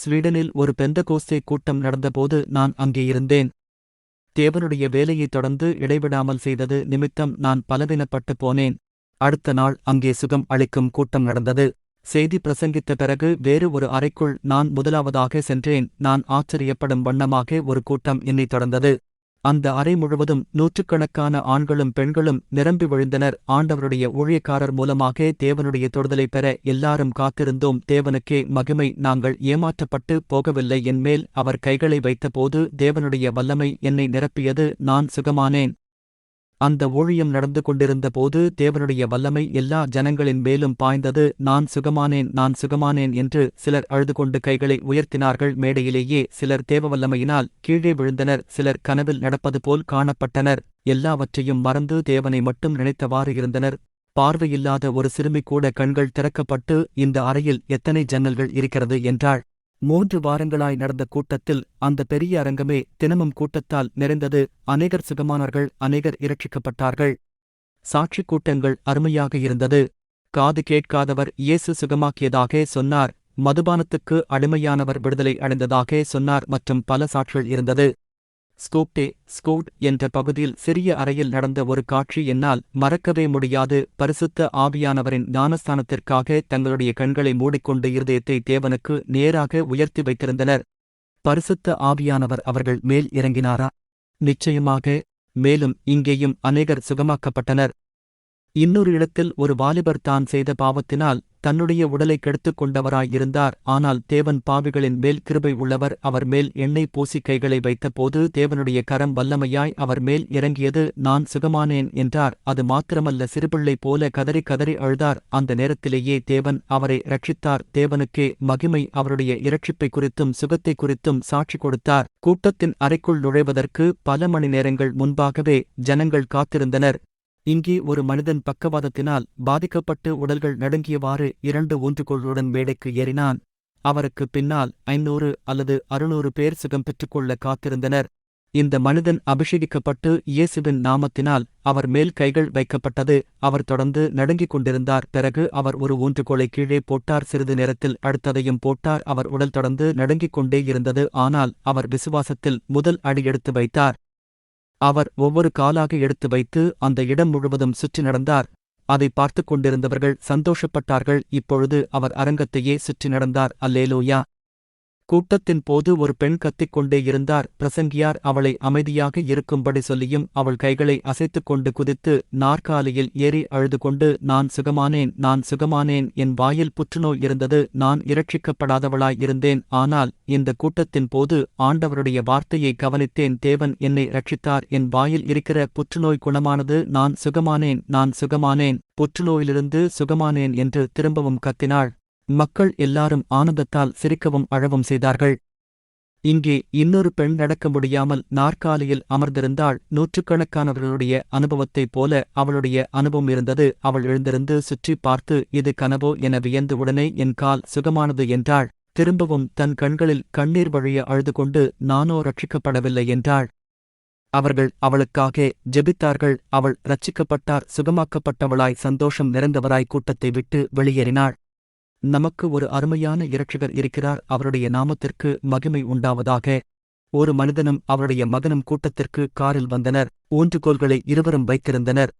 ஸ்வீடனில் ஒரு பெந்தகோஸ்தே கூட்டம் நடந்தபோது நான் அங்கே இருந்தேன். தேவனுடைய வேலையைத் தொடர்ந்து இடைவிடாமல் செய்தது நிமித்தம் நான் பலவீனப்பட்டு போனேன். அடுத்த நாள் அங்கே சுகம் அளிக்கும் கூட்டம் நடந்தது. செய்தி பிரசங்கித்த பிறகு வேறு ஒரு அறைக்குள் நான் முதலாவதாக சென்றேன். நான் ஆச்சரியப்படும் வண்ணமாக ஒரு கூட்டம் என்னைத் தொடர்ந்தது. அந்த அறை முழுவதும் நூற்றுக்கணக்கான ஆண்களும் பெண்களும் நிரம்பி விழுந்தனர். ஆண்டவருடைய ஊழியக்காரர் மூலமாக தேவனுடைய தொடுதலை பெற எல்லாரும் காத்திருந்தோம். தேவனுக்கே மகிமை. நாங்கள் ஏமாற்றப்பட்டு போகவில்லை. என்மேல் அவர் கைகளை வைத்தபோது தேவனுடைய வல்லமை என்னை நிரப்பியது. நான் சுகமானேன். அந்த ஊழியம் நடந்து கொண்டிருந்த போது தேவனுடைய வல்லமை எல்லா ஜனங்களின் மேலும் பாய்ந்தது. நான் சுகமானேன் நான் சுகமானேன் என்று சிலர் அழுது கொண்டு கைகளை உயர்த்தினார்கள். மேடையிலேயே சிலர் தேவ வல்லமையினால் கீழே விழுந்தனர். சிலர் கனவில் நடப்பது போல் காணப்பட்டனர். எல்லாவற்றையும் மறந்து தேவனை மட்டும் நினைத்தவாறு இருந்தனர். பார்வையில்லாத ஒரு சிறுமி கூட கண்கள் திறக்கப்பட்டு இந்த அறையில் எத்தனை ஜன்னல்கள் இருக்கிறது? என்றாள். மூன்று வாரங்களாய் நடந்த கூட்டத்தில் அந்த பெரிய அரங்கமே தினமும் கூட்டத்தால் நிறைந்தது. அநேகர் சுகமானார்கள் அநேகர் இரட்சிக்கப்பட்டார்கள். சாட்சி கூட்டங்கள் அருமையாக இருந்தது. காது கேட்காதவர் இயேசு சுகமாக்கியதாக சொன்னார். மதுபானத்துக்கு அடிமையானவர் விடுதலை அடைந்ததாக சொன்னார். மற்றும் பல சாட்சிகள் இருந்தது. ஸ்கோப்டே ஸ்கோட் என்ற பகுதியில் சிறிய அறையில் நடந்த ஒரு காட்சி என்னால் மறக்கவே முடியாது. பரிசுத்த ஆவியானவரின் ஞானஸ்தானத்திற்காக தங்களுடைய கண்களை மூடிக்கொண்டு இருதயத்தை தேவனுக்கு நேராக உயர்த்தி வைத்திருந்தனர். பரிசுத்த ஆவியானவர் அவர்கள் மேல் இறங்கினாரா? நிச்சயமாக மேலும் இங்கேயும் அநேகர் சுகமாக்கப்பட்டனர். இன்னொரு இடத்தில் ஒரு வாலிபர் தான் செய்த பாவத்தினால் தன்னுடைய உடலை கெடுத்துக் கொண்டவராயிருந்தார். ஆனால் தேவன் பாவிகளின் மேல் கிருபை உள்ளவர் அவர் மேல் எண்ணெய் பூசி கைகளை வைத்தபோது தேவனுடைய கரம் வல்லமையாய் அவர் மேல் இறங்கியது நான் சுகமானேன் என்றார். அது மாத்திரமல்ல சிறுபிள்ளை போல கதறி கதறி அழுதார். அந்த நேரத்திலேயே தேவன் அவரை ரட்சித்தார். தேவனுக்கே மகிமை அவருடைய இரட்சிப்பை குறித்தும் சுகத்தை குறித்தும் சாட்சி கொடுத்தார். கூட்டத்தின் அறைக்குள் நுழைவதற்கு பல மணி நேரங்கள் முன்பாகவே ஜனங்கள் காத்திருந்தனர். இங்கே ஒரு மனிதன் பக்கவாதத்தினால் பாதிக்கப்பட்டு உடல்கள் நடுங்கியவாறு இரண்டு ஊன்றுகோளுடன் மேடைக்கு ஏறினான். அவருக்கு பின்னால் ஐநூறு அல்லது அறுநூறு பேர் சுகம் பெற்றுக்கொள்ள காத்திருந்தனர். இந்த மனிதன் அபிஷேகிக்கப்பட்டு இயேசுவின் நாமத்தினால் அவர் மேல் கைகள் வைக்கப்பட்டது. அவர் தொடர்ந்து நடுங்கிக் கொண்டிருந்தார். பிறகு அவர் ஒரு ஊன்றுகோலை கீழே போட்டார். சிறிது நேரத்தில் அடுத்ததையும் போட்டார். அவர் உடல் தொடர்ந்து நடுங்கிக் கொண்டே இருந்தது. ஆனால் அவர் விசுவாசத்தில் முதல் அடி எடுத்து வைத்தார். அவர் ஒவ்வொரு காலாக எடுத்து வைத்து அந்த இடம் முழுவதும் சுற்றி நடந்தார். அதை பார்த்துக் கொண்டிருந்தவர்கள் சந்தோஷப்பட்டார்கள். இப்பொழுது அவர் அரங்கத்தையே சுற்றி நடந்தார். அல்லேலூயா! கூட்டத்தின் போது ஒரு பெண் கத்திக்கொண்டே இருந்தார். பிரசங்கியார் அவளை அமைதியாக இருக்கும்படி சொல்லியும் அவள் கைகளை அசைத்துக் கொண்டு குதித்து நாற்காலியில் ஏறி அழுது கொண்டு நான் சுகமானேன் நான் சுகமானேன் என் வாயில் புற்றுநோய் இருந்தது நான் இரட்சிக்கப்படாதவளாய் இருந்தேன் ஆனால் இந்த கூட்டத்தின் போது ஆண்டவருடைய வார்த்தையை கவனித்தேன். தேவன் என்னை ரட்சித்தார் என் வாயில் இருக்கிற புற்றுநோய் குணமானது நான் சுகமானேன் நான் சுகமானேன் புற்றுநோயிலிருந்து சுகமானேன் என்று திரும்பவும் கத்தினாள். மக்கள் எல்லாரும் ஆனந்தத்தால் சிரிக்கவும் அழவும் செய்தார்கள். இங்கே இன்னொரு பெண் நடக்க முடியாமல் நாற்காலியில் அமர்ந்திருந்தாள். நூற்றுக்கணக்கானவர்களுடைய அனுபவத்தைப் போல அவளுடைய அனுபவம் இருந்தது. அவள் எழுந்திருந்து சுற்றி பார்த்து இது கனவோ என வியந்து உடனே என் கால் சுகமானது என்றாள். திரும்பவும் தன் கண்களில் கண்ணீர் வழிய அழுது கொண்டு நானோ ரட்சிக்கப்படவில்லை என்றாள். அவர்கள் அவளுக்காக ஜெபித்தார்கள். அவள் ரட்சிக்கப்பட்டார். சுகமாக்கப்பட்டவளாய் சந்தோஷம் நிறைந்தவராய் கூட்டத்தை விட்டு வெளியேறினாள். நமக்கு ஒரு அருமையான இரட்சகர் இருக்கிறார். அவருடைய நாமத்திற்கு மகிமை உண்டாவதாக. ஒரு மனிதனும் அவருடைய மகனும் கூட்டத்திற்கு காரில் வந்தனர். ஊன்றுகோல்களை இருவரும் வைத்திருந்தனர்.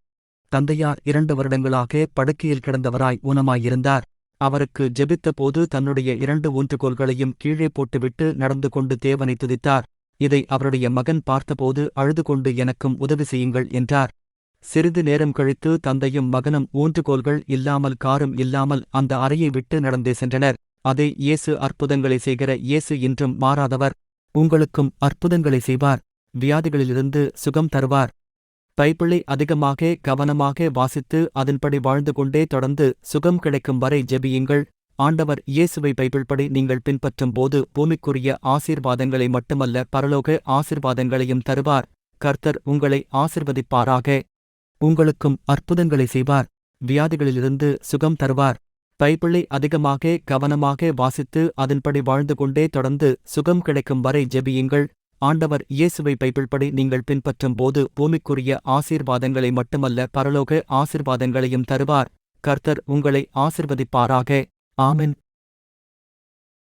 தந்தையார் இரண்டு வருடங்களாக படுக்கையில் கிடந்தவராய் ஊனமாயிருந்தார். அவருக்கு ஜெபித்த போது தன்னுடைய இரண்டு ஊன்றுகோல்களையும் கீழே போட்டுவிட்டு நடந்து கொண்டு தேவனை துதித்தார். இதை அவருடைய மகன் பார்த்தபோது அழுது கொண்டு எனக்கும் உதவி செய்யுங்கள் என்றார். சிறிது நேரம் கழித்து தந்தையும் மகனும் ஊன்றுகோல்கள் இல்லாமல் காரும் இல்லாமல் அந்த அறையை விட்டு நடந்தே சென்றனர். அதே இயேசு அற்புதங்களை செய்கிற இயேசு இன்றும் மாறாதவர். உங்களுக்கும் அற்புதங்களை செய்வார். வியாதிகளிலிருந்து சுகம் தருவார். பைபிளை அதிகமாக கவனமாக வாசித்து அதன்படி வாழ்ந்து கொண்டே தொடர்ந்து சுகம் கிடைக்கும் வரை ஜெபியுங்கள். ஆண்டவர் இயேசுவை பைபிள்படி நீங்கள் பின்பற்றும் போது பூமிக்குரிய ஆசீர்வாதங்களை மட்டுமல்ல பரலோக ஆசீர்வாதங்களையும் தருவார். கர்த்தர் உங்களை ஆசிர்வதிப்பாராக. உங்களுக்கும் அற்புதங்களை செய்வார். வியாதிகளிலிருந்து சுகம் தருவார். பைபிளை அதிகமாக கவனமாக வாசித்து அதன்படி வாழ்ந்து கொண்டே தொடர்ந்து சுகம் கிடைக்கும் வரை ஜெபியுங்கள். ஆண்டவர் இயேசுவை பைபிள்படி நீங்கள் பின்பற்றும் போது பூமிக்குரிய ஆசீர்வாதங்களை மட்டுமல்ல பரலோக ஆசீர்வாதங்களையும் தருவார். கர்த்தர் உங்களை ஆசிர்வதிப்பாராக. ஆமின்.